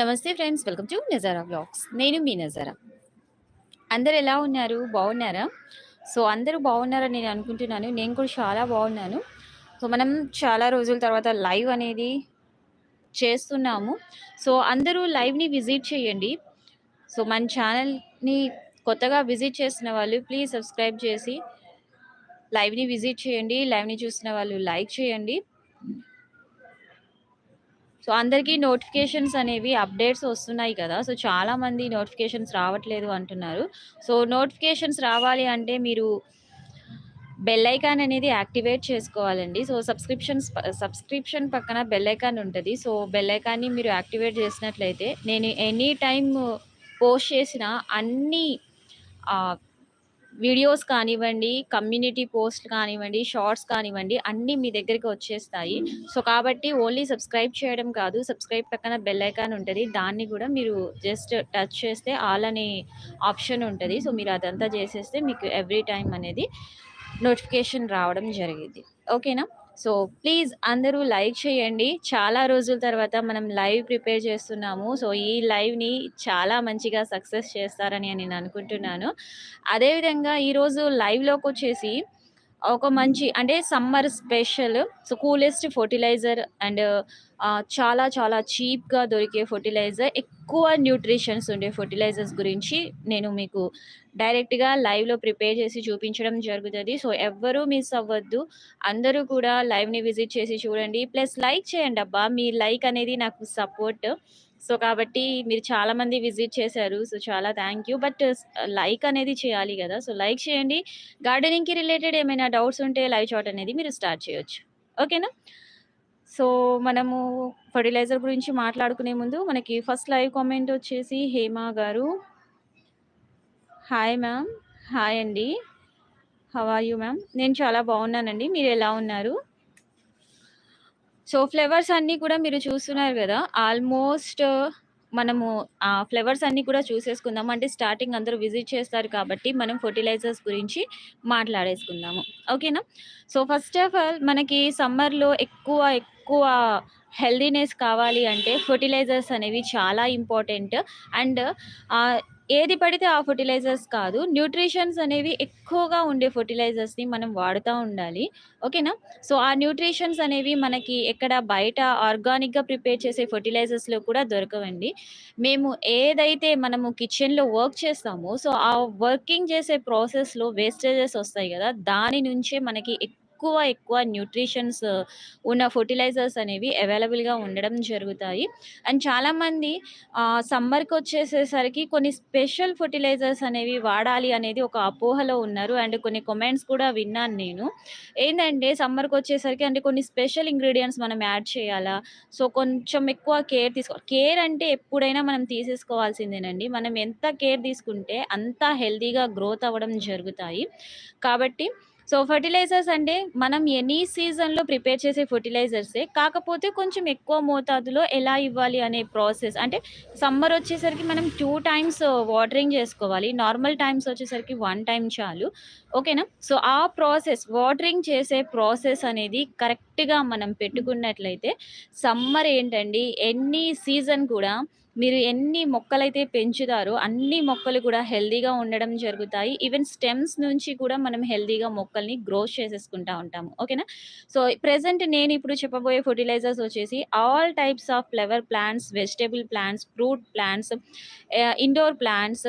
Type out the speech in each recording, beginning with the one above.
నమస్తే friends welcome to Nazara blogs నేను మీ నజారా. అందరు ఎలా ఉన్నారు? బాగున్నారా? సో అందరూ బాగున్నారని నేను అనుకుంటున్నాను. నేను కూడా చాలా బాగున్నాను. సో మనం చాలా రోజుల తర్వాత లైవ్ అనేది చేస్తున్నాము. సో అందరూ లైవ్ని విజిట్ చేయండి. సో మన ఛానల్ని కొత్తగా విజిట్ చేసిన వాళ్ళు ప్లీజ్ సబ్స్క్రైబ్ చేసి లైవ్ని విజిట్ చేయండి. లైవ్ని చూసిన వాళ్ళు లైక్ చేయండి. సో అందరికీ నోటిఫికేషన్స్ అనేవి అప్డేట్స్ వస్తున్నాయి కదా. సో చాలామంది నోటిఫికేషన్స్ రావట్లేదు అంటున్నారు. సో నోటిఫికేషన్స్ రావాలి అంటే మీరు బెల్ ఐకాన్ అనేది యాక్టివేట్ చేసుకోవాలండి. సో సబ్స్క్రిప్షన్స్ సబ్స్క్రిప్షన్ పక్కన బెల్ ఐకాన్ ఉంటుంది. సో బెల్ ఐకాన్ని మీరు యాక్టివేట్ చేసినట్లయితే నేను ఎనీ టైం పోస్ట్ చేసిన అన్ని వీడియోస్ కానివ్వండి కమ్యూనిటీ పోస్ట్ కానివ్వండి షార్ట్స్ కానివ్వండి అన్నీ మీ దగ్గరికి వచ్చేస్తాయి. సో కాబట్టి ఓన్లీ సబ్స్క్రైబ్ చేయడం కాదు సబ్స్క్రైబ్ పక్కన బెల్ ఐకాన్ ఉంటుంది. దాన్ని కూడా మీరు జస్ట్ టచ్ చేస్తే ఆల్ అనే ఆప్షన్ ఉంటుంది. సో మీరు అదంతా చేసేస్తే మీకు ఎవ్రీ టైం అనేది నోటిఫికేషన్ రావడం జరిగింది. ఓకేనా సో ప్లీజ్ అందరూ లైక్ చేయండి. చాలా రోజుల తర్వాత మనం లైవ్ ప్రిపేర్ చేస్తున్నాము. సో ఈ లైవ్ని చాలా మంచిగా సక్సెస్ చేస్తారని నేను అనుకుంటున్నాను. అదేవిధంగా ఈరోజు లైవ్లోకి వచ్చేసి ఒక మంచి అంటే summer special so coolest fertiliser and చాలా చాలా చీప్గా దొరికే ఫర్టిలైజర్. ఎక్కువ న్యూట్రిషన్స్ ఉండే ఫర్టిలైజర్స్ గురించి నేను మీకు డైరెక్ట్గా లైవ్లో ప్రిపేర్ చేసి చూపించడం జరుగుతుంది. సో ఎవ్వరూ మిస్ అవ్వద్దు. అందరూ కూడా లైవ్ని విజిట్ చేసి చూడండి. ప్లస్ లైక్ చేయండి అబ్బా మీ లైక్ అనేది నాకు సపోర్ట్. సో కాబట్టి మీరు చాలా మంది విజిట్ చేశారు. సో చాలా థ్యాంక్ యూ. బట్ లైక్ అనేది చేయాలి కదా. సో లైక్ చేయండి. గార్డెనింగ్కి రిలేటెడ్ ఏమైనా డౌట్స్ ఉంటే లైవ్ షాట్ అనేది మీరు స్టార్ట్ చేయొచ్చు. ఓకేనా? సో మనము ఫర్టిలైజర్ గురించి మాట్లాడుకునే ముందు మనకి ఫస్ట్ లైవ్ కామెంట్ వచ్చేసి హేమ గారు. Hi ma'am. హాయ్ అండి. How are you ma'am? నేను చాలా బాగున్నానండి. మీరు ఎలా ఉన్నారు? సో ఫ్లేవర్స్ అన్నీ కూడా మీరు చూస్తున్నారు కదా? ఆల్మోస్ట్ uh, మనము ఆ ఫ్లేవర్స్ అన్నీ కూడా చూసేసుకుందాం అంటే స్టార్టింగ్ అందరూ విజిట్ చేస్తారు కాబట్టి మనం ఫర్టిలైజర్స్ గురించి మాట్లాడేసుకుందాము. ఓకేనా సో ఫస్ట్ ఆఫ్ ఆల్ మనకి సమ్మర్లో ఎక్కువ ఎక్కువ హెల్దీనెస్ కావాలి అంటే ఫర్టిలైజర్స్ అనేవి చాలా ఇంపార్టెంట్ అండ్ ఏది పడితే ఆ ఫర్టిలైజర్స్ కాదు. న్యూట్రిషన్స్ అనేవి ఎక్కువగా ఉండే ఫర్టిలైజర్స్ని మనం వాడుతూ ఉండాలి. ఓకేనా సో ఆ న్యూట్రిషన్స్ అనేవి మనకి ఎక్కడ బయట ఆర్గానిక్గా ప్రిపేర్ చేసే ఫర్టిలైజర్స్లో కూడా దొరకవండి. మేము ఏదైతే మనము కిచెన్లో వర్క్ చేస్తామో సో ఆ వర్కింగ్ చేసే ప్రాసెస్లో వేస్టేజెస్ వస్తాయి కదా దాని నుంచే మనకి ఎక్కువ ఎక్కువ న్యూట్రిషన్స్ ఉన్న ఫర్టిలైజర్స్ అనేవి అవైలబుల్గా ఉండడం జరుగుతాయి. అండ్ చాలామంది సమ్మర్కి వచ్చేసేసరికి కొన్ని స్పెషల్ ఫర్టిలైజర్స్ అనేవి వాడాలి అనేది ఒక అపోహలో ఉన్నారు. అండ్ కొన్ని కమెంట్స్ కూడా విన్నాను నేను. ఏంటంటే సమ్మర్కి వచ్చేసరికి అంటే కొన్ని స్పెషల్ ఇంగ్రీడియంట్స్ మనం యాడ్ చేయాలా? సో కొంచెం ఎక్కువ కేర్ తీసుకోవాలి కేర్ అంటే ఎప్పుడైనా మనం తీసేసుకోవాల్సిందేనండి. మనం ఎంత కేర్ తీసుకుంటే అంత హెల్తీగా గ్రోత్ అవ్వడం జరుగుతాయి. కాబట్టి సో ఫర్టిలైజర్స్ అంటే మనం ఎనీ సీజన్లో ప్రిపేర్ చేసే ఫర్టిలైజర్సే కాకపోతే కొంచెం ఎక్కువ మోతాదులో ఎలా ఇవ్వాలి అనే ప్రాసెస్ అంటే సమ్మర్ వచ్చేసరికి మనం టూ టైమ్స్ వాటరింగ్ చేసుకోవాలి. నార్మల్ టైమ్స్ వచ్చేసరికి వన్ టైం చాలు. ఓకేనా సో ఆ ప్రాసెస్ వాటరింగ్ చేసే ప్రాసెస్ అనేది కరెక్ట్గా మనం పెట్టుకున్నట్లయితే సమ్మర్ ఏంటండి ఎన్ని సీజన్ కూడా మీరు ఎన్ని మొక్కలైతే పెంచుతారో అన్ని మొక్కలు కూడా హెల్దీగా ఉండడం జరుగుతాయి. ఈవెన్ స్టెమ్స్ నుంచి కూడా మనం హెల్దీగా మొక్కల్ని గ్రోత్ చేసేసుకుంటా ఉంటాము. ఓకేనా? సో ప్రెసెంట్ నేను ఇప్పుడు చెప్పబోయే ఫర్టిలైజర్స్ వచ్చేసి all types of flower plants vegetable plants fruit plants indoor plants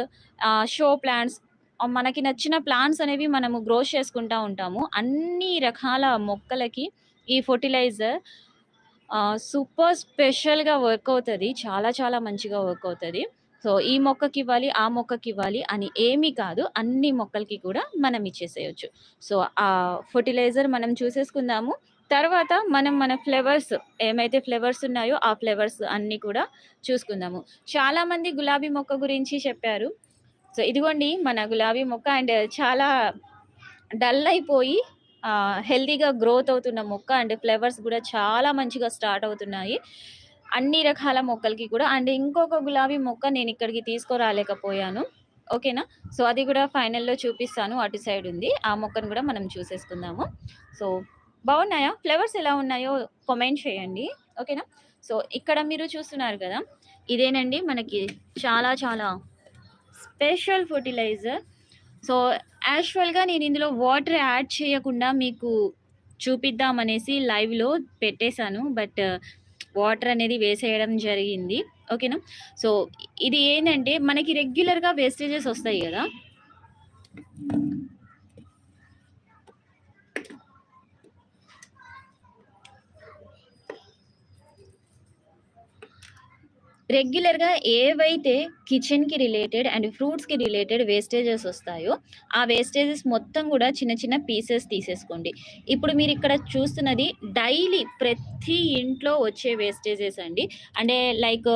show plants మనకి నచ్చిన ప్లాంట్స్ అనేవి మనము గ్రో చేసుకుంటా ఉంటాము. అన్ని రకాల మొక్కలకి ఈ ఫర్టిలైజర్ సూపర్ స్పెషల్‌గా వర్క్ అవుతుంది చాలా చాలా మంచిగా వర్క్ అవుతుంది సో, ఈ మొక్కకి ఇవ్వాలి, ఆ మొక్కకి ఇవ్వాలి అని ఏమీ కాదు. అన్ని మొక్కలకి కూడా మనం ఇచ్చేసేయొచ్చు. సో, ఆ ఫర్టిలైజర్ మనం చూసేసుకుందాము. తర్వాత మనం మన ఫ్లేవర్స్ ఏమైతే ఫ్లేవర్స్ ఉన్నాయో ఆ ఫ్లేవర్స్ అన్నీ కూడా చూసుకుందాము. చాలామంది గులాబీ మొక్క గురించి చెప్పారు. సో, ఇదిగోండి మన గులాబీ మొక్క అండ్ చాలా డల్ అయిపోయి హెల్తీగా గ్రోత్ అవుతున్న మొక్క అండ్ ఫ్లవర్స్ కూడా చాలా మంచిగా స్టార్ట్ అవుతున్నాయి. అన్ని రకాల మొక్కలకి కూడా. అండ్ ఇంకొక గులాబీ మొక్క నేను ఇక్కడికి తీసుకురాలేకపోయాను. ఓకేనా? సో అది కూడా ఫైనల్లో చూపిస్తాను. అటు సైడ్ ఉంది. ఆ మొక్కను కూడా మనం చూసేసుకుందాము. సో బాగున్నాయా? ఫ్లవర్స్ ఎలా ఉన్నాయో కామెంట్ చేయండి. ఓకేనా? సో ఇక్కడ మీరు చూస్తున్నారు కదా ఇదేనండి మనకి చాలా చాలా స్పెషల్ ఫర్టిలైజర్. సో యాక్చువల్గా నేను ఇందులో వాటర్ యాడ్ చేయకుండా మీకు చూపిద్దామనేసి లైవ్లో పెట్టేశాను. బట్ వాటర్ అనేది వేసేయడం జరిగింది. ఓకేనా? సో ఇది ఏంటంటే మనకి రెగ్యులర్గా వేస్టేజెస్ వస్తాయి కదా? రెగ్యులర్‌గా ఏవైతే కిచెన్‌కి రిలేటెడ్ అండ్ ఫ్రూట్స్‌కి రిలేటెడ్ వేస్టేజెస్ వస్తాయో, ఆ వేస్టేజెస్ మొత్తం కూడా చిన్న చిన్న పీసెస్ తీసేసుకోండి. ఇప్పుడు మీరు ఇక్కడ చూస్తున్నది డైలీ ప్రతి ఇంట్లో వచ్చే వేస్టేజెస్ అండి. అంటే లైక్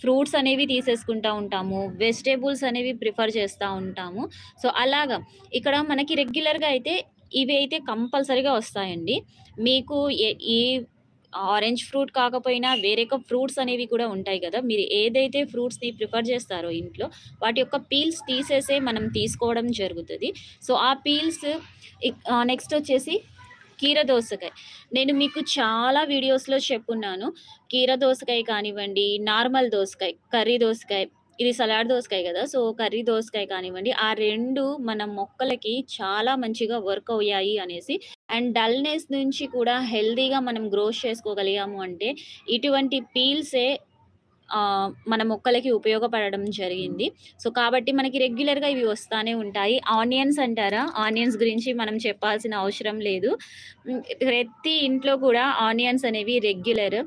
ఫ్రూట్స్ అనేవి తీసేసుకుంటా ఉంటాము. వెజిటేబుల్స్ అనేవి ప్రిఫర్ చేస్తూ ఉంటాము. సో, అలాగా ఇక్కడ మనకి రెగ్యులర్‌గా అయితే ఇవి అయితే కంపల్సరీగా వస్తాయండి. మీకు ఏ ఈ ఆరెంజ్ ఫ్రూట్ కాకపోయినా వేరే ఫ్రూట్స్ అనేవి కూడా ఉంటాయి కదా! మీరు ఏదైతే ఫ్రూట్స్‌ని ప్రిఫర్ చేస్తారో ఇంట్లో, వాటి యొక్క పీల్స్ తీసేసే మనం తీసుకోవడం జరుగుతుంది సో, ఆ పీల్స్ నెక్స్ట్ వచ్చేసి కీర దోసకాయ. నేను మీకు చాలా వీడియోస్‌లో చెప్పున్నాను. కీర దోసకాయ కానివ్వండి, నార్మల్ దోసకాయ, కర్రీ దోసకాయ, ఇది సలాడ్ దోసకాయ కదా సో, కర్రీ దోసకాయ కానివ్వండి, ఆ రెండు మన మొక్కలకి చాలా మంచిగా వర్క్ అయ్యాయి అనేసి అండ్ డల్‌నెస్ నుంచి కూడా హెల్తీగా మనం గ్రోత్ చేసుకోగలిగాము అంటే, ఇటువంటి పీల్సే మన మొక్కలకి ఉపయోగపడడం జరిగింది. సో, కాబట్టి మనకి రెగ్యులర్‌గా ఇవి వస్తూనే ఉంటాయి. ఆనియన్స్ అంటారా? ఆనియన్స్ గురించి మనం చెప్పాల్సిన అవసరం లేదు. ప్రతి ఇంట్లో కూడా ఆనియన్స్ అనేవి రెగ్యులర్.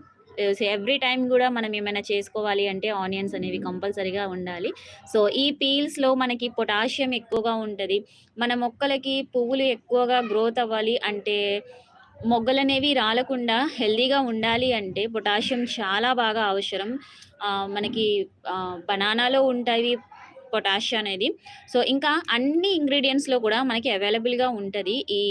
ఎవ్రీ టైమ్ గూడా మనం ఏమైనా చేసుకోవాలి అంటే ఆనియన్స్ అనేవి కంపల్సరీగా ఉండాలి. సో, ఈ పీల్స్‌లో మనకి పొటాషియం ఎక్కువగా ఉంటది. మన మొక్కలకి పువ్వులు ఎక్కువగా గ్రోత్ అవ్వాలి అంటే, మొగ్గలనేవి రాలకుండా హెల్తీగా ఉండాలి అంటే పొటాషియం చాలా బాగా అవసరం. మనకి బనానాలో ఉంటాయి పొటాషియం అనేది. సో, ఇంకా అన్ని ఇంగ్రీడియెంట్స్‌లో కూడా మనకి అవైలబుల్‌గా ఉంటది. ఈ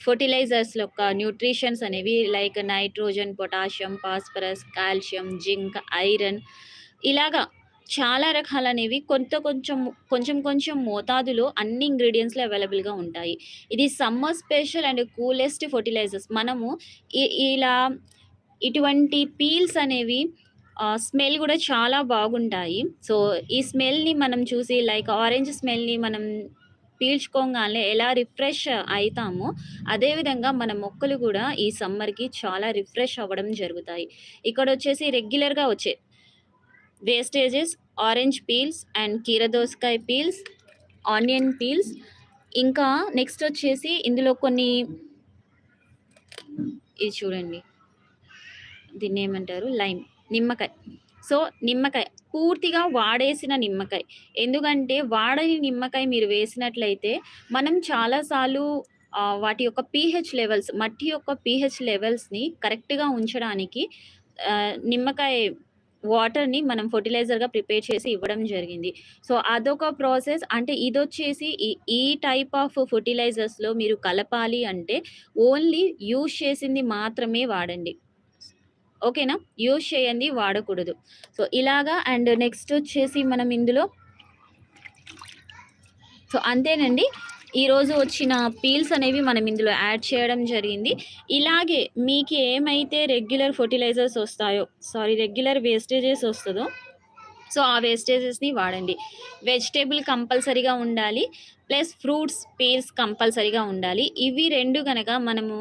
ఫర్టిలైజర్స్ యొక్క న్యూట్రిషన్స్ అనేవి like nitrogen, potassium, phosphorus, calcium, zinc, iron ఇలాగా చాలా రకాలనేవి కొంత కొంచెం కొంచెం కొంచెం మోతాదులో అన్ని ఇంగ్రీడియంట్స్లో అవైలబుల్‌గా ఉంటాయి. ఇది summer special and coolest fertilisers. మనము ఇలా ఇటువంటి పీల్స్ అనేవి స్మెల్ కూడా చాలా బాగుంటాయి. సో, ఈ స్మెల్‌ని మనం చూసి లైక్ ఆరెంజ్ స్మెల్‌ని మనం పీల్చుకోంగానే ఎలా రిఫ్రెష్ అవుతామో అదేవిధంగా మన మొక్కలు కూడా ఈ సమ్మర్‌కి చాలా రిఫ్రెష్ అవ్వడం జరుగుతాయి. ఇక్కడ వచ్చేసి రెగ్యులర్‌గా వచ్చే వేస్టేజెస్ ఆరెంజ్ పీల్స్ అండ్ కీర దోసకాయ పీల్స్, ఆనియన్ పీల్స్ ఇంకా నెక్స్ట్ వచ్చేసి ఇందులో కొన్ని ఇది చూడండి. దీన్ని ఏమంటారు లైమ్, నిమ్మకాయ. సో, నిమ్మకాయ పూర్తిగా వాడేసిన నిమ్మకాయ. ఎందుకంటే వాడని నిమ్మకాయ మీరు వేసినట్లయితే మనం చాలాసార్లు వాటి యొక్క పీహెచ్ లెవెల్స్ మట్టి యొక్క పీహెచ్ లెవెల్స్‌ని కరెక్ట్‌గా ఉంచడానికి నిమ్మకాయ వాటర్‌ని మనం ఫర్టిలైజర్‌గా ప్రిపేర్ చేసి ఇవ్వడం జరిగింది. సో, అదొక ప్రాసెస్. అంటే ఇదొచ్చేసి ఈ ఈ టైప్ ఆఫ్ ఫర్టిలైజర్స్‌లో మీరు కలపాలి అంటే ఓన్లీ యూజ్ చేసింది మాత్రమే వాడండి. ఓకేనా? యూజ్ చేయండి వాడకూడదు. సో, ఇలాగా అండ్ నెక్స్ట్ వచ్చేసి మనం ఇందులో సో, అంతేనండి. ఈరోజు వచ్చిన పీల్స్ అనేవి మనం ఇందులో యాడ్ చేయడం జరిగింది. ఇలాగే మీకు ఏమైతే రెగ్యులర్ ఫర్టిలైజర్స్ వస్తాయో సారీ రెగ్యులర్ వేస్టేజెస్ వస్తుందో సో, ఆ వేస్టేజెస్‌ని వాడండి. వెజిటేబుల్ కంపల్సరీగా ఉండాలి. ప్లస్ ఫ్రూట్స్ పీల్స్ కంపల్సరీగా ఉండాలి. ఇవి రెండు కనుక మనము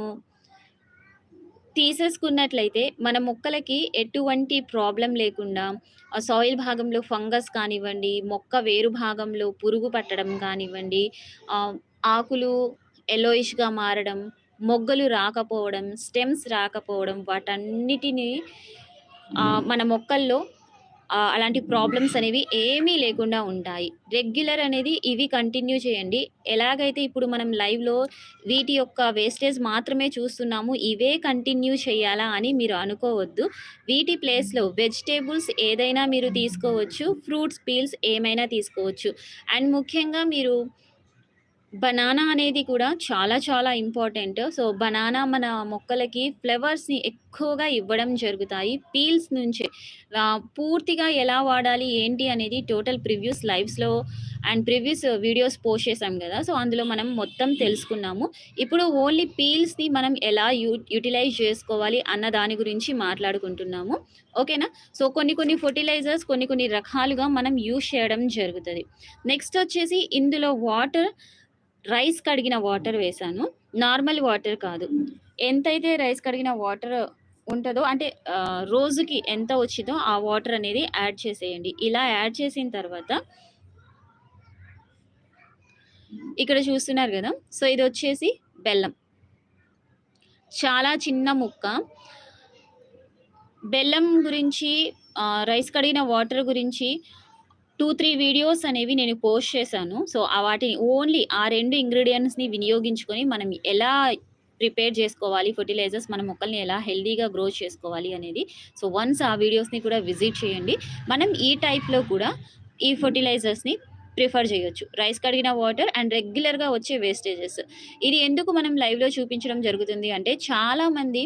తీసేసుకున్నట్లయితే మన మొక్కలకి ఎటువంటి ప్రాబ్లమ్ లేకుండా ఆ సాయిల్ భాగంలో ఫంగస్ కానివ్వండి, మొక్క వేరు భాగంలో పురుగు పట్టడం కానివ్వండి, ఆకులు యెల్లోయిష్‌గా మారడం, మొగ్గలు రాకపోవడం, స్టెమ్స్ రాకపోవడం వాటన్నిటిని మన మొక్కల్లో అలాంటి ప్రాబ్లమ్స్ అనేవి ఏమీ లేకుండా ఉంటాయి. రెగ్యులర్ అనేది ఇవి కంటిన్యూ చేయండి. ఎలాగైతే ఇప్పుడు మనం లైవ్‌లో వీటి యొక్క వేస్టేజ్ మాత్రమే చూస్తున్నాము. ఇవే కంటిన్యూ చేయాలా అని మీరు అనుకోవద్దు. వీటి ప్లేస్‌లో వెజిటేబుల్స్ ఏదైనా మీరు తీసుకోవచ్చు. ఫ్రూట్స్ పీల్స్ ఏమైనా తీసుకోవచ్చు. అండ్ ముఖ్యంగా మీరు బనానా అనేది కూడా చాలా చాలా ఇంపార్టెంట్. సో, బనానా మన మొక్కలకి ఫ్లవర్స్‌ని ఎక్కువగా ఇవ్వడం జరుగుతాయి. పీల్స్ నుంచే పూర్తిగా ఎలా వాడాలి, ఏంటి అనేది టోటల్ ప్రివ్యూస్ లైవ్స్‌లో అండ్ ప్రివ్యూస్ వీడియోస్ పోస్ట్ చేసాం కదా సో, అందులో మనం మొత్తం తెలుసుకున్నాము. ఇప్పుడు ఓన్లీ పీల్స్‌ని మనం ఎలా యూ యుటిలైజ్ చేసుకోవాలి అన్న దాని గురించి మాట్లాడుకుంటున్నాము. ఓకేనా? సో, కొన్ని కొన్ని ఫెర్టిలైజర్స్ కొన్ని కొన్ని రకాలుగా మనం యూజ్ చేయడం జరుగుతుంది నెక్స్ట్ వచ్చేసి ఇందులో వాటర్ రైస్ కడిగిన వాటర్ వేశాను. నార్మల్ వాటర్ కాదు. ఎంతైతే రైస్ కడిగిన వాటర్ ఉంటుందో అంటే రోజుకి ఎంత వచ్చిందో ఆ వాటర్ అనేది యాడ్ చేసేయండి. ఇలా యాడ్ చేసిన తర్వాత ఇక్కడ చూస్తున్నారు కదా సో, ఇది వచ్చేసి బెల్లం. చాలా చిన్న ముక్క. బెల్లం గురించి రైస్ కడిగిన వాటర్ గురించి 2, 3 వీడియోస్ అనేవి నేను పోస్ట్ చేశాను. సో, ఆ వాటిని ఓన్లీ ఆ రెండు ఇంగ్రీడియంట్స్ని వినియోగించుకొని మనం ఎలా ప్రిపేర్ చేసుకోవాలి, ఫెర్టిలైజర్స్ మన మొక్కల్ని ఎలా హెల్తీగా గ్రో చేసుకోవాలి అనేది. సో, వన్స్ ఆ వీడియోస్‌ని కూడా విజిట్ చేయండి. మనం ఈ టైప్‌లో కూడా ఈ ఫర్టిలైజర్స్ని ప్రిఫర్ చేయొచ్చు. రైస్ కడిగిన వాటర్ అండ్ రెగ్యులర్‌గా వచ్చే వేస్టేజెస్. ఇది ఎందుకు మనం లైవ్‌లో చూపించడం జరుగుతుంది అంటే చాలామంది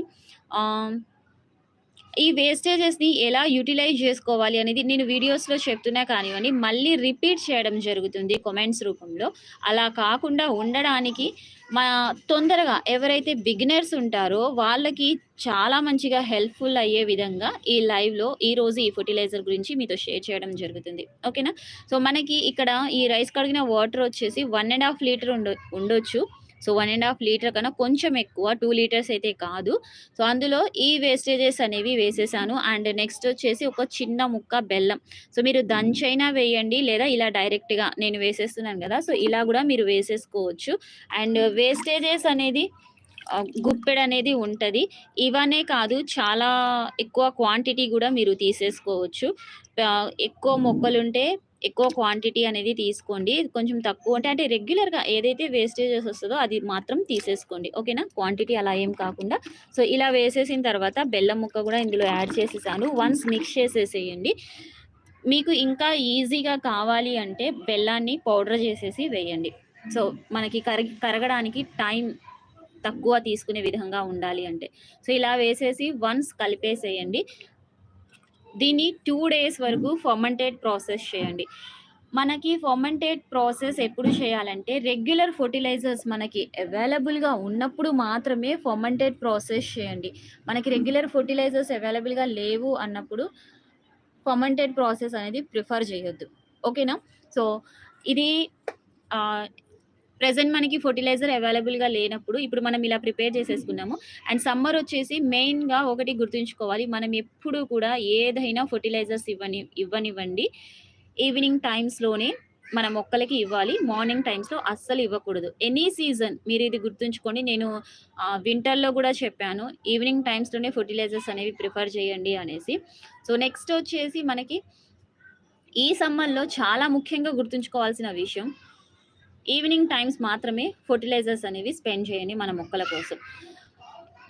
ఈ వేస్టేజెస్‌ని ఎలా యుటిలైజ్ చేసుకోవాలి అనేది నేను వీడియోస్‌లో చెప్తున్నా కానివ్వండి, మళ్ళీ రిపీట్ చేయడం జరుగుతుంది కామెంట్స్ రూపంలో. అలా కాకుండా ఉండడానికి మా తొందరగా ఎవరైతే బిగినర్స్ ఉంటారో వాళ్ళకి చాలా మంచిగా హెల్ప్‌ఫుల్ అయ్యే విధంగా ఈ లైవ్‌లో ఈరోజు ఈ ఫెర్టిలైజర్ గురించి మీతో షేర్ చేయడం జరుగుతుంది. ఓకేనా? సో, మనకి ఇక్కడ ఈ రైస్ కడిగిన వాటర్ వచ్చేసి వన్ అండ్ హాఫ్ లీటర్ ఉండ ఉండొచ్చు. So, one and half litre కన్నా కొంచెం ఎక్కువ టూ లీటర్స్ అయితే కాదు. సో, అందులో ఈ వేస్టేజెస్ అనేవి వేసేసాను. అండ్ నెక్స్ట్ వచ్చేసి ఒక చిన్న ముక్క బెల్లం. సో, మీరు దంచైనా వేయండి లేదా ఇలా డైరెక్ట్‌గా నేను వేసేస్తున్నాను కదా సో, ఇలా కూడా మీరు వేసేసుకోవచ్చు. అండ్ వేస్టేజెస్ అనేది గుప్పెడు అనేది ఉంటుంది ఇవనే కాదు చాలా ఎక్కువ క్వాంటిటీ కూడా మీరు తీసేసుకోవచ్చు. ఎక్కువ మొక్కలుంటే ఎక్కువ క్వాంటిటీ అనేది తీసుకోండి. కొంచెం తక్కువ అంటే, అంటే రెగ్యులర్‌గా ఏదైతే వేస్టేజెస్ వస్తుందో అది మాత్రం తీసేసుకోండి. ఓకేనా? క్వాంటిటీ అలా ఏం కాకుండా. సో, ఇలా వేసేసిన తర్వాత బెల్లం ముక్క కూడా ఇందులో యాడ్ చేసేసాను. వన్స్ మిక్స్ చేసేసేయండి. మీకు ఇంకా ఈజీగా కావాలి అంటే బెల్లాన్ని పౌడర్ చేసేసి వేయండి. సో, మనకి కరిగి కరగడానికి టైం తక్కువ తీసుకునే విధంగా ఉండాలి అంటే. సో, ఇలా వేసేసి వన్స్ కలిపేసేయండి. దీన్ని టూ డేస్ వరకు ఫర్మంటేట్ ప్రాసెస్ చేయండి. మనకి ఫర్మెంటెడ్ ప్రాసెస్ ఎప్పుడు చేయాలంటే రెగ్యులర్ ఫర్టిలైజర్స్ మనకి అవైలబుల్‌గా ఉన్నప్పుడు మాత్రమే ఫర్మెంటెడ్ ప్రాసెస్ చేయండి. మనకి రెగ్యులర్ ఫర్టిలైజర్స్ అవైలబుల్‌గా లేవు అన్నప్పుడు ఫర్మెంటెడ్ ప్రాసెస్ అనేది ప్రిఫర్ చేయొద్దు. ఓకేనా? సో, ఇది ప్రెజెంట్ మనకి ఫర్టిలైజర్ అవైలబుల్‌గా లేనప్పుడు ఇప్పుడు మనం ఇలా ప్రిపేర్ చేసేసుకున్నాము. అండ్ సమ్మర్ వచ్చేసి మెయిన్‌గా ఒకటి గుర్తుంచుకోవాలి. మనం ఎప్పుడు కూడా ఏదైనా ఫర్టిలైజర్స్ ఇవ్వని ఇవ్వనివ్వండి. ఈవినింగ్ టైమ్స్‌లోనే మన మొక్కలకి ఇవ్వాలి. మార్నింగ్ టైమ్స్‌లో అస్సలు ఇవ్వకూడదు. ఎనీ సీజన్ మీరు ఇది గుర్తుంచుకోండి. నేను వింటర్‌లో కూడా చెప్పాను. ఈవినింగ్ టైమ్స్‌లోనే ఫర్టిలైజర్స్ అనేవి ప్రిఫర్ చేయండి అనేసి. సో, నెక్స్ట్ వచ్చేసి మనకి ఈ సమ్మర్‌లో చాలా ముఖ్యంగా గుర్తుంచుకోవాల్సిన విషయం ఈవినింగ్ టైమ్స్ మాత్రమే ఫర్టిలైజర్స్ అనేవి స్పెండ్ చేయండి మన మొక్కల కోసం.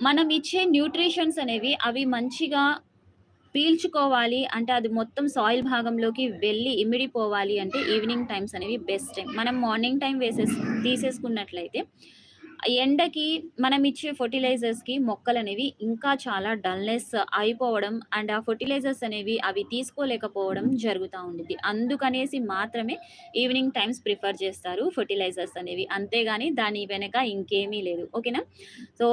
మనం ఇచ్చే న్యూట్రిషన్స్ అనేవి అవి మంచిగా పీల్చుకోవాలి అంటే అది మొత్తం సాయిల్ భాగంలోకి వెళ్ళి ఇమిడిపోవాలి అంటే ఈవినింగ్ టైమ్స్ అనేవి బెస్ట్ టైం. మనం మార్నింగ్ టైం వేసేసి తీసేసుకున్నట్లయితే ఎండకి మనం ఇచ్చే ఫెర్టిలైజర్స్‌కి మొక్కలనేవి ఇంకా చాలా డల్‌నెస్ అయిపోవడం అండ్ ఆ ఫర్టిలైజర్స్ అనేవి అవి తీసుకోలేకపోవడం జరుగుతూ ఉండేది అందుకనేసి మాత్రమే ఈవినింగ్ టైమ్స్ ప్రిఫర్ చేస్తారు ఫెర్టిలైజర్స్ అనేవి. అంతేగాని దాని వెనక ఇంకేమీ లేదు. ఓకేనా? సో,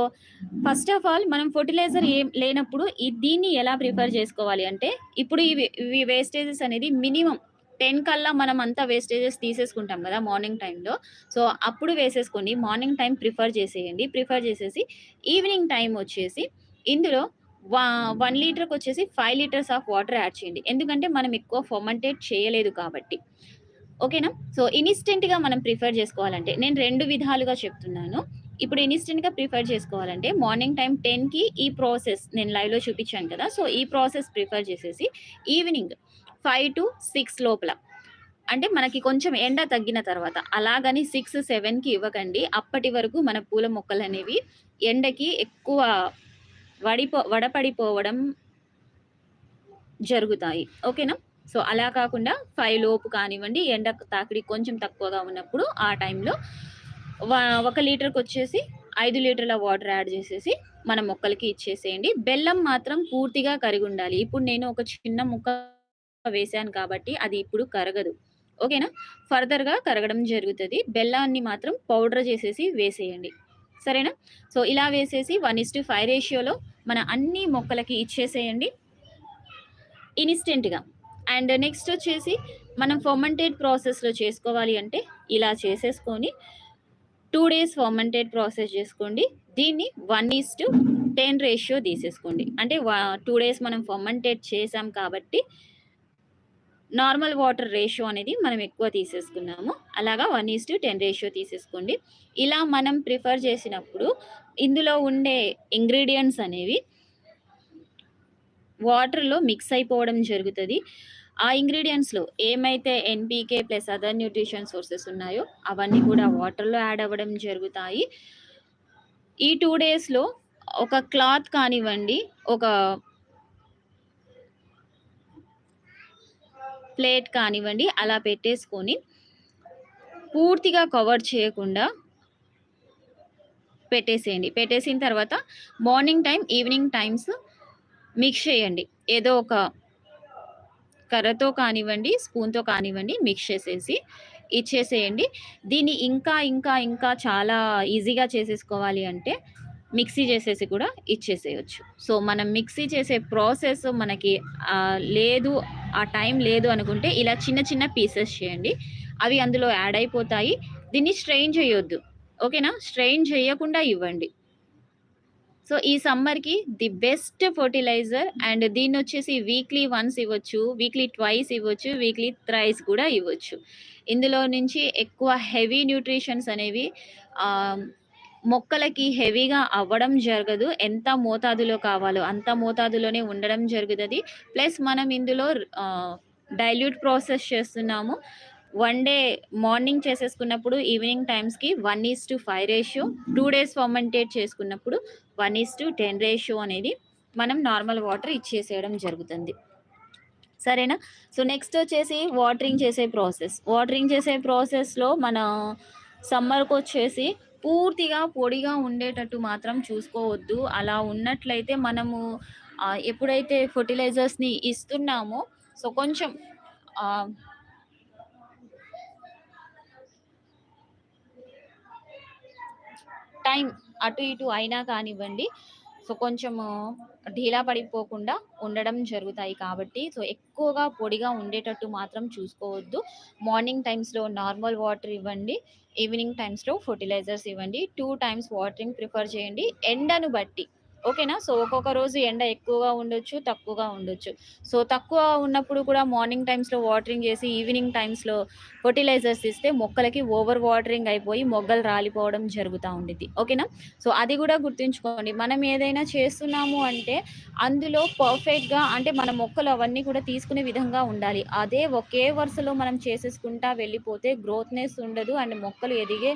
ఫస్ట్ ఆఫ్ ఆల్ మనం ఫెర్టిలైజర్ ఏం లేనప్పుడు ఈ దీన్ని ఎలా ప్రిఫర్ చేసుకోవాలి అంటే ఇప్పుడు ఇవి ఇవి వేస్టేజెస్ అనేది మినిమమ్ 10 కల్లా మనం అంతా వేస్టేజెస్ తీసేసుకుంటాం కదా మార్నింగ్ టైంలో సో, అప్పుడు వేసేసుకోండి. మార్నింగ్ టైం ప్రిఫర్ చేసేయండి. ప్రిఫర్ చేసేసి ఈవినింగ్ టైం వచ్చేసి ఇందులో వన్ లీటర్కి వచ్చేసి five litres of water add చేయండి. ఎందుకంటే మనం ఎక్కువ ఫర్మెంటేట్ చేయలేదు కాబట్టి. ఓకేనా? సో, ఇన్‌స్టెంట్‌గా మనం ప్రిఫర్ చేసుకోవాలంటే నేను రెండు విధాలుగా చెప్తున్నాను. ఇప్పుడు ఇన్‌స్టెంట్‌గా ప్రిఫర్ చేసుకోవాలంటే మార్నింగ్ టైం టెన్కి ఈ ప్రాసెస్ నేను లైవ్‌లో చూపించాను కదా! సో, ఈ ప్రాసెస్ ప్రిఫర్ చేసేసి ఈవినింగ్ 5-6 లోపల అంటే మనకి కొంచెం ఎండ తగ్గిన తర్వాత అలాగని 6, 7కి ఇవ్వకండి. అప్పటి వరకు మన పూల మొక్కలు అనేవి ఎండకి ఎక్కువ వడిపో వడపడిపోవడం జరుగుతాయి. ఓకేనా? సో, అలా కాకుండా ఫైవ్ లోపు కానివ్వండి ఎండ తాకిడి కొంచెం తక్కువగా ఉన్నప్పుడు ఆ టైంలో ఒక లీటర్కి వచ్చేసి ఐదు లీటర్ల వాటర్ యాడ్ చేసేసి మన మొక్కలకి ఇచ్చేసేయండి బెల్లం మాత్రం పూర్తిగా కరిగి ఉండాలి ఇప్పుడు నేను ఒక చిన్న ముక్క వేసాను కాబట్టి అది ఇప్పుడు కరగదు. ఓకేనా? ఫర్దర్గా కరగడం జరుగుతుంది. బెల్లాన్ని మాత్రం పౌడర్ చేసేసి వేసేయండి. సరేనా? సో ఇలా వేసేసి వన్ ఇస్ టు ఫైవ్ రేషియోలో మన అన్ని మొక్కలకి ఇచ్చేసేయండి. ఇన్స్టెంట్గా. అండ్ నెక్స్ట్ వచ్చేసి మనం ఫర్మెంటెడ్ ప్రాసెస్లో చేసుకోవాలి అంటే ఇలా చేసేసుకొని టూ డేస్ ఫర్మెంటెడ్ ప్రాసెస్ చేసుకోండి. దీన్ని one is to ten ratio తీసేసుకోండి. అంటే టూ డేస్ మనం ఫర్మెంటెడ్ చేసాం కాబట్టి నార్మల్ వాటర్ రేషియో అనేది మనం ఎక్కువ తీసేసుకున్నాము. అలాగా one is to ten ratio తీసేసుకోండి. ఇలా మనం ప్రిఫర్ చేసినప్పుడు ఇందులో ఉండే ఇంగ్రీడియంట్స్ అనేవి వాటర్లో మిక్స్ అయిపోవడం జరుగుతుంది. ఆ ఇంగ్రీడియంట్స్లో ఏమైతే NPK plus other nutrition sources ఉన్నాయో అవన్నీ కూడా వాటర్లో యాడ్ అవ్వడం జరుగుతాయి. ఈ టూ డేస్లో ఒక క్లాత్ కానివ్వండి ఒక ప్లేట్ కానివ్వండి అలా పెట్టేసుకొని పూర్తిగా కవర్ చేయకుండా పెట్టేసేయండి. పెట్టేసిన తర్వాత morning time evening times mix చేయండి. ఏదో ఒక కర్రతో కానివ్వండి స్పూన్తో కానివ్వండి మిక్స్ చేసేసి ఇచ్చేసేయండి. దీన్ని ఇంకా ఇంకా ఇంకా చాలా ఈజీగా చేసేసుకోవాలి అంటే మిక్సీ చేసేసి కూడా ఇచ్చేసేయచ్చు. సో మనం మిక్సీ చేసే ప్రాసెస్ మనకి లేదు ఆ టైం లేదు అనుకుంటే ఇలా చిన్న చిన్న పీసెస్ చేయండి. అవి అందులో యాడ్ అయిపోతాయి. దీన్ని స్ట్రెయిన్ చేయొద్దు. ఓకేనా? స్ట్రెయిన్ చేయకుండా ఇవ్వండి. సో ఈ సమ్మర్కి ది బెస్ట్ ఫర్టిలైజర్ అండ్ దీన్ని వచ్చేసి వీక్లీ వన్స్ ఇవ్వచ్చు వీక్లీ ట్వైస్ ఇవ్వచ్చు వీక్లీ థ్రైస్ కూడా ఇవ్వచ్చు. ఇందులో నుంచి ఎక్కువ హెవీ న్యూట్రిషన్స్ అనేవి మొక్కలకి హెవీగా అవ్వడం జరగదు. ఎంత మోతాదులో కావాలో అంత మోతాదులోనే ఉండడం జరుగుతుంది. ప్లస్ మనం ఇందులో డైల్యూట్ ప్రాసెస్ చేస్తున్నాము. వన్ డే మార్నింగ్ చేసేసుకున్నప్పుడు evening టైమ్స్కి one is to five ratio two days fermentate చేసుకున్నప్పుడు one is to ten ratio అనేది మనం నార్మల్ వాటర్ ఇచ్చేసేయడం జరుగుతుంది. సరేనా? సో నెక్స్ట్ వచ్చేసి వాటరింగ్ చేసే ప్రాసెస్. వాటరింగ్ చేసే ప్రాసెస్లో మన సమ్మర్కి వచ్చేసి పూర్తిగా పొడిగా ఉండేటట్టు మాత్రం చూసుకోవద్దు. అలా ఉన్నట్లయితే మనము ఎప్పుడైతే ఫర్టిలైజర్స్ని ఇస్తున్నామో సో కొంచెం టైం అటు ఇటు అయినా కానివ్వండి సో కొంచెము ఢీలా పడిపోకుండా ఉండడం జరుగుతాయి కాబట్టి సో ఎక్కువగా పొడిగా ఉండేటట్టు మాత్రం చూసుకోవద్దు. మార్నింగ్ టైమ్స్లో నార్మల్ వాటర్ ఇవ్వండి ఈవినింగ్ టైమ్స్లో ఫర్టిలైజర్స్ ఇవ్వండి టూ టైమ్స్ వాటరింగ్ ప్రిఫర్ చేయండి. ఎండను బట్టి ఓకేనా? సో ఒక్కొక్క రోజు ఎండ ఎక్కువగా ఉండొచ్చు తక్కువగా ఉండొచ్చు. సో తక్కువ ఉన్నప్పుడు కూడా మార్నింగ్ టైమ్స్లో వాటరింగ్ చేసి ఈవినింగ్ టైమ్స్లో ఫర్టిలైజర్స్ ఇస్తే మొక్కలకి ఓవర్ వాటరింగ్ అయిపోయి మొగ్గలు రాలిపోవడం జరుగుతూ ఉండిద్ది. ఓకేనా? సో అది కూడా గుర్తుంచుకోండి. మనం ఏదైనా చేస్తున్నాము అంటే అందులో పర్ఫెక్ట్గా అంటే మన మొక్కలు అవన్నీ కూడా తీసుకునే విధంగా ఉండాలి. అదే ఒకే వరుసలో మనం చేసేసుకుంటా వెళ్ళిపోతే గ్రోత్నెస్ ఉండదు అండ్ మొక్కలు ఎదిగే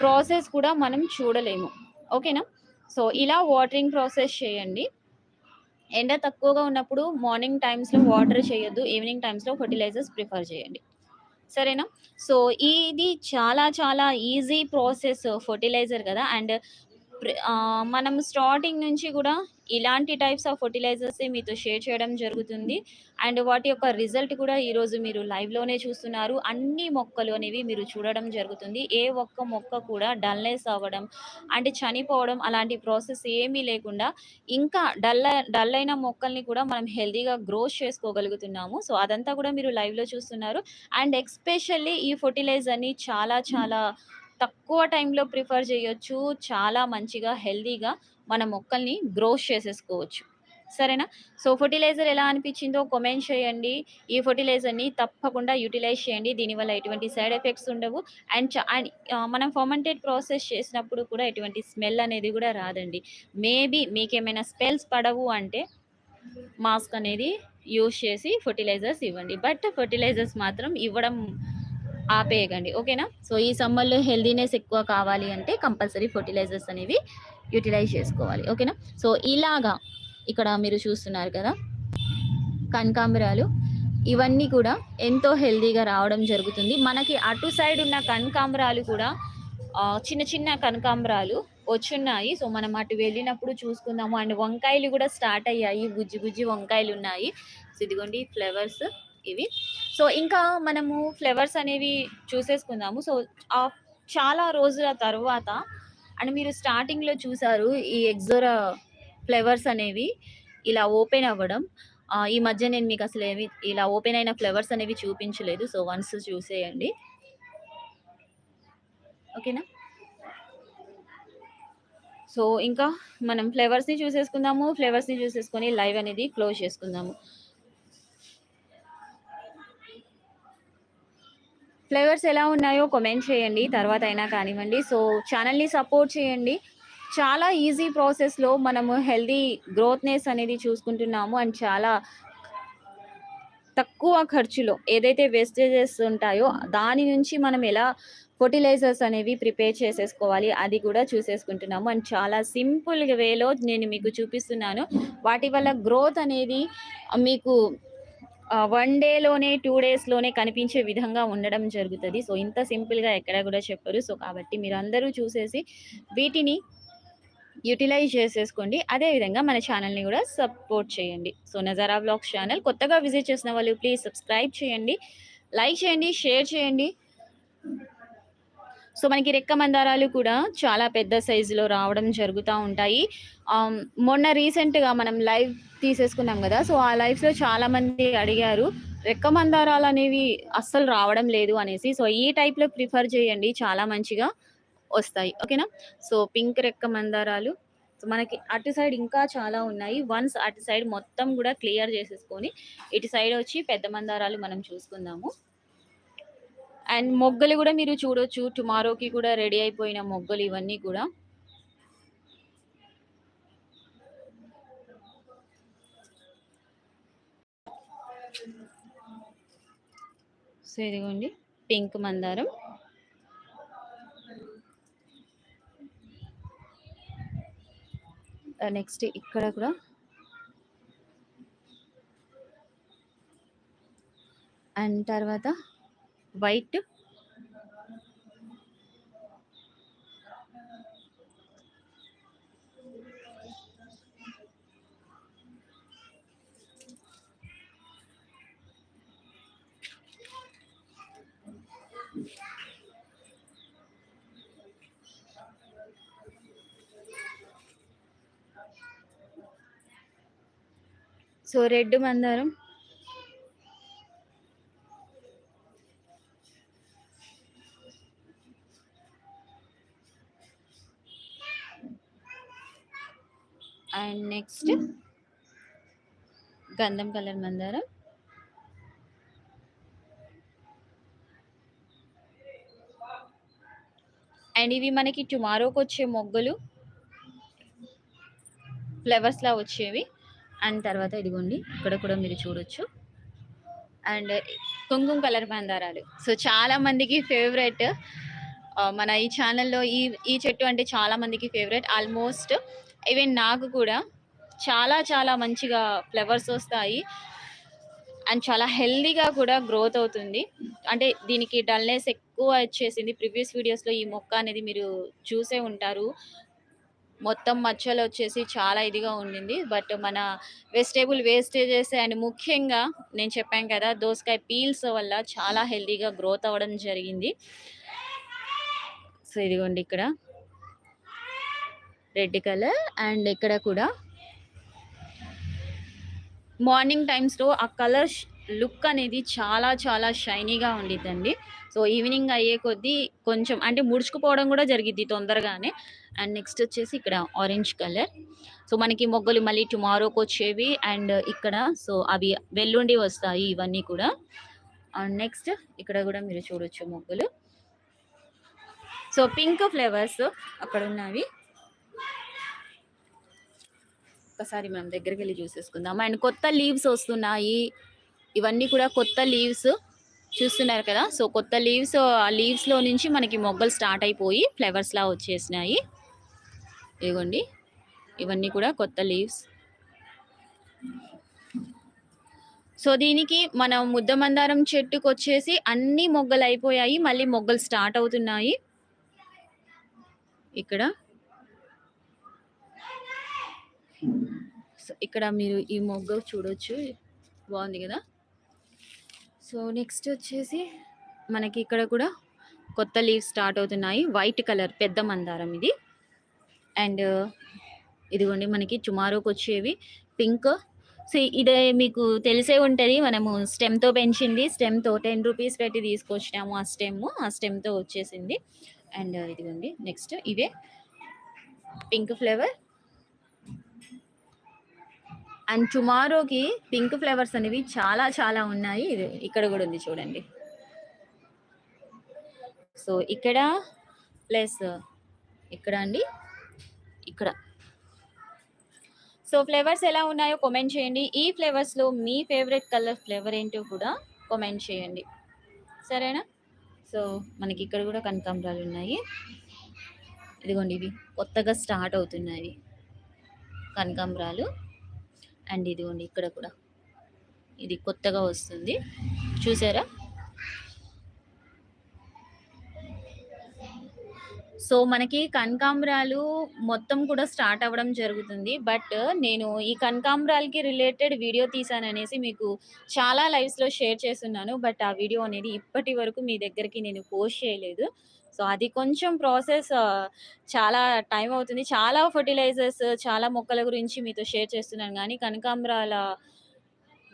ప్రాసెస్ కూడా మనం చూడలేము. ఓకేనా? సో ఇలా వాటరింగ్ ప్రాసెస్ చేయండి. ఎండ తక్కువగా ఉన్నప్పుడు మార్నింగ్ టైమ్స్లో వాటర్ చేయొద్దు ఈవినింగ్ టైమ్స్లో ఫర్టిలైజర్స్ ప్రిఫర్ చేయండి. సరేనా? సో ఇది చాలా చాలా ఈజీ ప్రాసెస్ ఫర్టిలైజర్ కదా. అండ్ మనం స్టార్టింగ్ నుంచి కూడా ఇలాంటి టైప్స్ ఆఫ్ ఫర్టిలైజర్స్ మీతో షేర్ చేయడం జరుగుతుంది. అండ్ వాటి యొక్క రిజల్ట్ కూడా ఈరోజు మీరు లైవ్లోనే చూస్తున్నారు. అన్ని మొక్కలు అనేవి మీరు చూడడం జరుగుతుంది. ఏ ఒక్క మొక్క కూడా డల్నెస్ అవ్వడం అంటే చనిపోవడం అలాంటి ప్రాసెస్ ఏమీ లేకుండా ఇంకా డల్ డల్ అయిన మొక్కల్ని కూడా మనం హెల్తీగా గ్రోత్ చేసుకోగలుగుతున్నాము. సో అదంతా కూడా మీరు లైవ్లో చూస్తున్నారు. అండ్ ఎక్స్పెషల్లీ ఈ ఫర్టిలైజర్ని చాలా చాలా తక్కువ టైంలో ప్రిఫర్ చేయొచ్చు చాలా మంచిగా హెల్తీగా మన మొక్కల్ని గ్రోత్ చేసేసుకోవచ్చు. సరేనా? సో ఫర్టిలైజర్ ఎలా అనిపించిందో కామెంట్ చేయండి. ఈ ఫర్టిలైజర్ని తప్పకుండా యూటిలైజ్ చేయండి. దీనివల్ల ఎటువంటి సైడ్ ఎఫెక్ట్స్ ఉండవు. అండ్ అండ్ మనం ఫర్మంటెడ్ ప్రాసెస్ చేసినప్పుడు కూడా ఎటువంటి స్మెల్ అనేది కూడా రాదండి. మేబీ మీకు ఏమైనా స్మెల్స్ పడవు అంటే మాస్క్ అనేది యూజ్ చేసి ఫర్టిలైజర్స్ ఇవ్వండి. బట్ ఫర్టిలైజర్స్ మాత్రం ఇవ్వడం ఆపేయకండి ఓకేనా సో ఈ సమ్మర్లో హెల్దీనెస్ ఎక్కువ కావాలి అంటే కంపల్సరీ ఫర్టిలైజర్స్ అనేవి యూటిలైజ్ చేసుకోవాలి ఓకేనా సో ఇలాగా ఇక్కడ మీరు చూస్తున్నారు కదా కనకాంబరాలు ఇవన్నీ కూడా ఎంతో హెల్దీగా రావడం జరుగుతుంది మనకి అటు సైడ్ ఉన్న కనకాంబరాలు కూడా చిన్న చిన్న కనకాంబరాలు వచ్చున్నాయి. సో, మనం అటు వెళ్ళినప్పుడు చూసుకుందాము. అండ్ వంకాయలు కూడా స్టార్ట్ అయ్యాయి. బుజ్జి బుజ్జి వంకాయలున్నాయి. సో, ఇదిగోండి ఫ్లవర్స్ ఇవి. సో, ఇంకా మనము ఫ్లేవర్స్ అనేవి చూసేసుకుందాము. సో, చాలా రోజుల తర్వాత అండ్ మీరు స్టార్టింగ్‌లో చూసారు ఈ ఎగ్జోరా ఫ్లేవర్స్ అనేవి ఇలా ఓపెన్ అవ్వడం. ఈ మధ్య నేను మీకు అసలు ఏవి ఇలా ఓపెన్ అయిన ఫ్లేవర్స్ అనేవి చూపించలేదు. సో, వన్స్ చూసేయండి. ఓకేనా? సో, ఇంకా మనం ఫ్లేవర్స్ని చూసేసుకుందాము. ఫ్లేవర్స్ని చూసేసుకొని లైవ్ అనేది క్లోజ్ చేసుకుందాము. ఫ్లేవర్స్ ఎలా ఉన్నాయో కామెంట్ చేయండి. తర్వాత అయినా కానివ్వండి. సో, ఛానల్ని సపోర్ట్ చేయండి. చాలా ఈజీ ప్రాసెస్‌లో మనము హెల్తీ గ్రోత్‌నెస్ అనేది చూసుకుంటున్నాము. అండ్ చాలా తక్కువ ఖర్చులో ఏదైతే వేస్టేజెస్ ఉంటాయో దాని నుంచి మనం ఎలా ఫెర్టిలైజర్స్ అనేవి ప్రిపేర్ చేసేసుకోవాలి అది కూడా చూసేసుకుంటున్నాము. అండ్ చాలా సింపుల్ వేలో నేను మీకు చూపిస్తున్నాను. వాటి వల్ల గ్రోత్ అనేది మీకు వన్ డేలోనే, టూ డేస్‌లోనే కనిపించే విధంగా ఉండడం జరుగుతుంది సో, ఇంత సింపుల్‌గా ఎక్కడ కూడా చెప్పరు. సో, కాబట్టి మీరు అందరూ చూసేసి వీటిని యుటిలైజ్ చేసేసుకోండి. అదే విధంగా మన ఛానల్ని కూడా సపోర్ట్ చేయండి. సో, నజారా బ్లాగ్స్ ఛానల్ కొత్తగా విజిట్ చేసిన వాళ్ళు ప్లీజ్ సబ్స్క్రైబ్ చేయండి. లైక్ చేయండి, షేర్ చేయండి. సో, మనకి రెక్క మందారాలు కూడా చాలా పెద్ద సైజులో రావడం జరుగుతూ ఉంటాయి. మొన్న రీసెంట్‌గా మనం లైవ్ తీసేసుకున్నాం కదా సో, ఆ లైఫ్లో చాలామంది అడిగారు. రెక్క మందారాలు అనేవి అస్సలు రావడం లేదు అనేసి. సో, ఈ టైప్‌లో ప్రిఫర్ చేయండి. చాలా మంచిగా వస్తాయి. ఓకేనా? సో, పింక్ రెక్క మందారాలు సో, మనకి అటు సైడ్ ఇంకా చాలా ఉన్నాయి. వన్స్ అటు సైడ్ మొత్తం కూడా క్లియర్ చేసేసుకొని, ఇటు సైడ్ వచ్చి పెద్ద మందారాలు మనం చూసుకుందాము. అండ్ మొగ్గలు కూడా మీరు చూడొచ్చు. టుమారోకి కూడా రెడీ అయిపోయిన మొగ్గలు ఇవన్నీ కూడా. సో, ఇదిగోండి పింక్ మందారం. నెక్స్ట్ ఇక్కడ కూడా అండ్ తర్వాత వైట్. సో, రెడ్ మందారం. అండ్ నెక్స్ట్ గంధం కలర్ మందారం. అండ్ ఇవి మనకి టుమారోకొచ్చే మొగ్గలు. ఫ్లవర్స్‌లా వచ్చేవి. అండ్ తర్వాత ఇదిగోండి ఇక్కడ కూడా మీరు చూడొచ్చు. అండ్ కుంకుమ కలర్ మందారాలు. సో, చాలా మందికి ఫేవరెట్. మన ఈ ఛానెల్‌లో ఈ ఈ చెట్టు అంటే చాలా మందికి ఫేవరెట్. ఆల్మోస్ట్ ఈవెన్ నాకు కూడా చాలా చాలా మంచిగా ఫ్లవర్స్ వస్తాయి. అండ్ చాలా హెల్దీగా కూడా గ్రోత్ అవుతుంది. అంటే దీనికి డల్‌నెస్ ఎక్కువ వచ్చేసింది. ప్రీవియస్ వీడియోస్‌లో ఈ మొక్క అనేది మీరు చూసే ఉంటారు. మొత్తం మచ్చలొచ్చేసి చాలా ఇదిగా ఉండింది. బట్ మన వెజిటేబుల్ వేస్టేజెస్ అండ్ ముఖ్యంగా నేను చెప్పాను కదా! దోసకాయ పీల్స్ వల్ల చాలా హెల్దీగా గ్రోత్ అవ్వడం జరిగింది. సో, ఇదిగోండి ఇక్కడ. రెడ్ కలర్ అండ్ ఇక్కడ కూడా మార్నింగ్ టైమ్స్‌లో ఆ కలర్ లుక్ అనేది చాలా చాలా షైనీగా ఉండిద్దండి. సో, ఈవినింగ్ అయ్యే కొద్దీ కొంచెం అంటే ముడుచుకుపోవడం కూడా జరిగిద్ది తొందరగానే. అండ్ నెక్స్ట్ వచ్చేసి ఇక్కడ ఆరెంజ్ కలర్. సో, మనకి మొగ్గలు మళ్ళీ టుమారోకి వచ్చేవి అండ్ ఇక్కడ సో, అవి వెల్లుండి వస్తాయి ఇవన్నీ కూడా. అండ్ నెక్స్ట్ ఇక్కడ కూడా మీరు చూడొచ్చు మొగ్గలు. సో, పింక్ ఫ్లవర్స్ అక్కడున్నవి. ఒక్కసారి మనం దగ్గరికెళ్ళి చూసేసుకుందాం. అండ్ కొత్త లీవ్స్ వస్తున్నాయి. ఇవన్నీ కూడా కొత్త లీవ్స్ చూస్తున్నారు కదా! సో, కొత్త లీవ్స్ ఆ లీవ్స్‌లో నుంచి మనకి మొగ్గలు స్టార్ట్ అయిపోయి ఫ్లవర్స్‌లా వచ్చేసినాయి. ఇదిగోండి. ఇవన్నీ కూడా కొత్త లీవ్స్. సో, దీనికి మనం ముద్ద మందారం చెట్టుకొచ్చేసి అన్ని మొగ్గలయిపోయాయి. మళ్ళీ మొగ్గలు స్టార్ట్ అవుతున్నాయి. ఇక్కడ సో ఇక్కడ మీరు ఈ మొగ్గ చూడొచ్చు. బాగుంది కదా? సో నెక్స్ట్ వచ్చేసి మనకి ఇక్కడ కూడా కొత్త లీవ్స్ స్టార్ట్ అవుతున్నాయి. వైట్ కలర్ పెద్ద మందారం ఇది. అండ్ ఇదిగోండి మనకి టుమారోకి వచ్చేవి. పింక్. సో ఇదే మీకు తెలిసే ఉంటుంది. మనము స్టెమ్తో పెంచింది. స్టెమ్తో టెన్ రూపీస్ పెట్టి తీసుకొచ్చినాము ఆ స్టెమ్. ఆ స్టెమ్తో వచ్చేసింది. అండ్ ఇదిగోండి నెక్స్ట్ ఇవే. Pink flower. అండ్ టుమారోకి పింక్ ఫ్లేవర్స్ అనేవి చాలా చాలా ఉన్నాయి. ఇది ఇక్కడ కూడా ఉంది చూడండి. సో ఇక్కడ ప్లస్ ఇక్కడ అండి. ఇక్కడ. సో ఫ్లేవర్స్ ఎలా ఉన్నాయో కామెంట్ చేయండి. ఈ ఫ్లేవర్స్లో మీ ఫేవరెట్ కలర్ ఫ్లేవర్ ఏంటో కూడా కామెంట్ చేయండి. సరేనా? సో మనకి ఇక్కడ కూడా కనకాంబరాలు ఉన్నాయి. ఇదిగోండి ఇవి కొత్తగా స్టార్ట్ అవుతున్నాయి కనకాంబరాలు. అండ్ ఇదిగోండి ఇక్కడ కూడా. ఇది కొత్తగా వస్తుంది. చూసారా? సో మనకి కనకాంబరాలు మొత్తం కూడా స్టార్ట్ అవ్వడం జరుగుతుంది. బట్ నేను ఈ కనకాంబరాలకి రిలేటెడ్ వీడియో తీసాను అనేసి మీకు చాలా లైవ్స్లో షేర్ చేస్తున్నాను. బట్ ఆ వీడియో అనేది ఇప్పటి వరకు మీ దగ్గరికి నేను పోస్ట్ చేయలేదు. సో అది కొంచెం ప్రాసెస్ చాలా టైం అవుతుంది. చాలా ఫర్టిలైజర్స్ చాలా మొక్కల గురించి మీతో షేర్ చేస్తున్నాను. కానీ కనకాంబరాల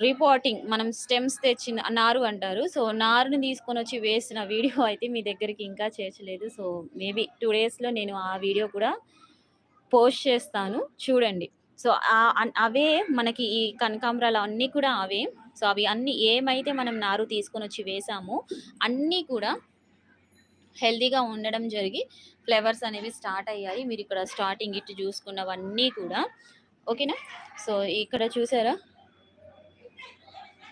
రిపోర్టింగ్ మనం స్టెమ్స్ తెచ్చిన నారు అంటారు. సో నారుని తీసుకొని వచ్చి వేసిన వీడియో అయితే మీ దగ్గరికి ఇంకా చేర్చలేదు. సో మేబీ టూ డేస్లో నేను ఆ వీడియో కూడా పోస్ట్ చేస్తాను. చూడండి. సో అవే మనకి ఈ కనకాంబరాలు అన్నీ కూడా అవే. సో అవి అన్నీ ఏమైతే మనం నారు తీసుకొని వచ్చి వేసామో అన్నీ కూడా హెల్దీగా ఉండడం జరిగి ఫ్లేవర్స్ అనేవి స్టార్ట్ అయ్యాయి. మీరు ఇక్కడ స్టార్టింగ్ ఇటు చూసుకున్నవన్నీ కూడా. ఓకేనా? సో ఇక్కడ చూసారా?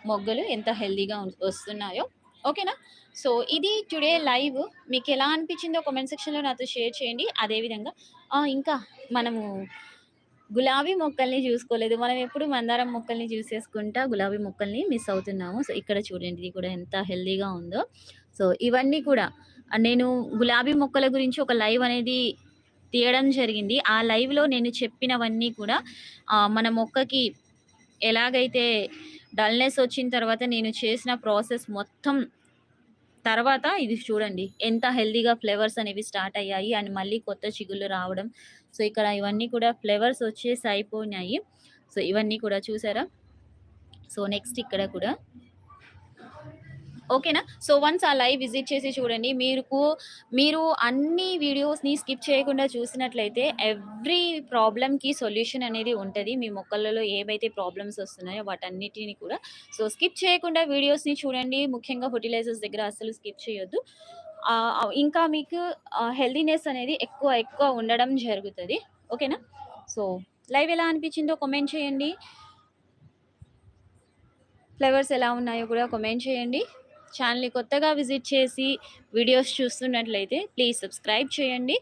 మొగ్గలు ఎంత హెల్దీగా వస్తున్నాయో. ఓకేనా? సో ఇది టుడే లైవ్. మీకు ఎలా అనిపించిందో కామెంట్ సెక్షన్లో నాతో షేర్ చేయండి. అదేవిధంగా ఇంకా మనము గులాబీ మొక్కల్ని చూసుకోలేదు. మనం ఎప్పుడు మందారం మొక్కల్ని చూసేసుకుంటా గులాబీ మొక్కల్ని మిస్ అవుతున్నాము. సో ఇక్కడ చూడండి ఇది కూడా ఎంత హెల్దీగా ఉందో. సో ఇవన్నీ కూడా నేను గులాబీ మొక్కల గురించి ఒక లైవ్ అనేది తీయడం జరిగింది. ఆ లైవ్లో నేను చెప్పినవన్నీ కూడా మన మొక్కకి ఎలాగైతే డల్నెస్ వచ్చిన తర్వాత నేను చేసిన ప్రాసెస్ మొత్తం తర్వాత ఇది చూడండి ఎంత హెల్దీగా ఫ్లేవర్స్ అనేవి స్టార్ట్ అయ్యాయి అండ్ మళ్ళీ కొత్త చిగుళ్ళు రావడం. సో ఇక్కడ ఇవన్నీ కూడా ఫ్లేవర్స్ వచ్చేసి అయిపోయినాయి సో ఇవన్నీ కూడా చూసారా? సో నెక్స్ట్ ఇక్కడ కూడా ఓకేనా? సో వన్స్ ఆ లైవ్ విజిట్ చేసి చూడండి మీకు మీరు అన్ని వీడియోస్ని స్కిప్ చేయకుండా చూసినట్లయితే ఎవ్రీ ప్రాబ్లమ్కి సొల్యూషన్ అనేది ఉంటుంది. మీ మొక్కలలో ఏవైతే ప్రాబ్లమ్స్ వస్తున్నాయో వాటన్నిటిని కూడా. సో స్కిప్ చేయకుండా వీడియోస్ని చూడండి. ముఖ్యంగా ఫర్టిలైజర్స్ దగ్గర అసలు స్కిప్ చేయొద్దు. ఇంకా మీకు హెల్దీనెస్ అనేది ఎక్కువ ఎక్కువ ఉండడం జరుగుతుంది. ఓకేనా? సో లైవ్ ఎలా అనిపించిందో కామెంట్ చేయండి. ఫ్లేవర్స్ ఎలా ఉన్నాయో కూడా కామెంట్ చేయండి. ఛానల్ని కొత్తగా విజిట్ చేసి వీడియోస్ చూస్తున్నట్లయితే ప్లీజ్ సబ్స్క్రైబ్ చేయండి.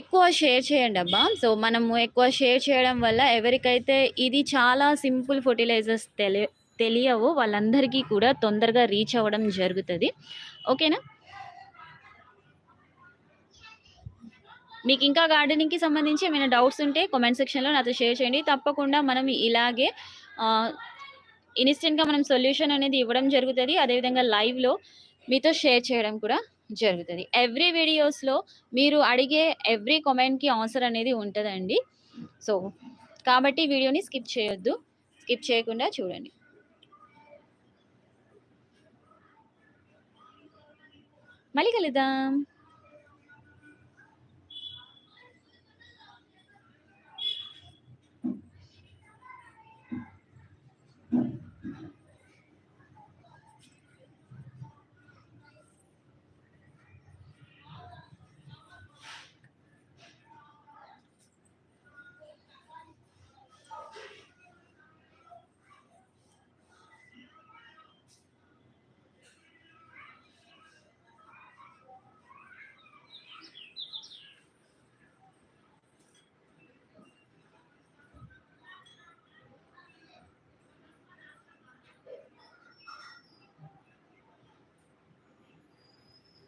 ఎక్కువ షేర్ చేయండి అబ్బా. సో మనము ఎక్కువ షేర్ చేయడం వల్ల ఎవరికైతే ఇది చాలా సింపుల్ ఫర్టిలైజర్స్ తెలి తెలియవో వాళ్ళందరికీ కూడా తొందరగా రీచ్ అవ్వడం జరుగుతుంది. ఓకేనా? మీకు ఇంకా గార్డెనింగ్కి సంబంధించి ఏమైనా డౌట్స్ ఉంటే కామెంట్ సెక్షన్లో నాతో షేర్ చేయండి. తప్పకుండా మనం ఇలాగే ఇన్స్టెంట్గా మనం సొల్యూషన్ అనేది ఇవ్వడం జరుగుతుంది. అదేవిధంగా లైవ్లో మీతో షేర్ చేయడం కూడా జరుగుతుంది. ఎవ్రీ వీడియోస్లో మీరు అడిగే ఎవ్రీ కామెంట్కి ఆన్సర్ అనేది ఉంటుందండి. సో కాబట్టి వీడియోని స్కిప్ చేయొద్దు. స్కిప్ చేయకుండా చూడండి. మళ్ళీ కలుద్దాం.